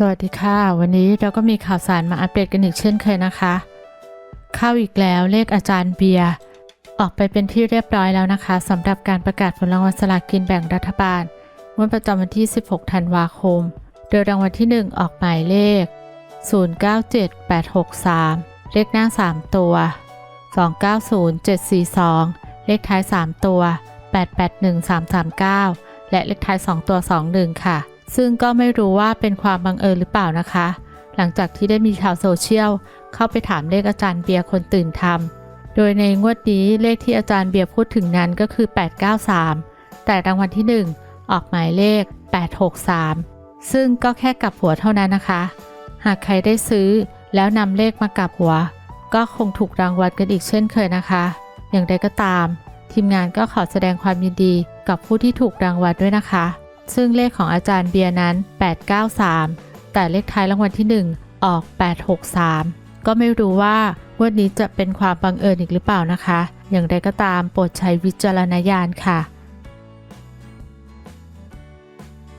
สวัสดีค่ะ วันนี้เราก็มีข่าวสารมาอัปเดตกันอีกเช่นเคยนะคะ เข้าอีกแล้วเลขอาจารย์เบียร์ออกไปเป็นที่เรียบร้อยแล้วนะคะสำหรับการประกาศผลรางวัลสลากกินแบ่งรัฐบาลงวดประจำวันที่ 16 ธันวาคม โดยรางวัลที่ 1 ออกหมายเลข 097863 เลขหน้า 3 ตัว 290742 เลขท้าย 3 ตัว 881339 และเลขท้าย 2 ตัว 21 ค่ะ ซึ่งก็ไม่รู้ว่าเป็นความบังเอิญหรือเปล่านะคะ หลังจากที่ได้มีชาวโซเชียลเข้าไปถามเลขอาจารย์เบียร์คนตื่นทำโดยในงวดนี้เลขที่อาจารย์เบียร์พูดถึงนั้นก็คือ 893 แต่รางวัลที่ 1 ออกหมายเลข 863 ซึ่งก็แค่กลับหัวเท่านั้นนะคะ หากใครได้ซื้อแล้วนำเลขมากลับหัว ก็คงถูกรางวัลกันอีกเช่นเคยนะคะ อย่างไรก็ตาม ทีมงานก็ขอแสดงความยินดีกับผู้ที่ถูกรางวัลด้วยนะคะ ซึ่งเลขของอาจารย์เบียร์นั้น 893 แต่เลขท้ายรางวัลที่ 1 ออก 863 ก็ไม่รู้ว่างวดนี้จะเป็นความบังเอิญอีกหรือเปล่านะคะ อย่างไรก็ตามโปรดใช้วิจารณญาณค่ะ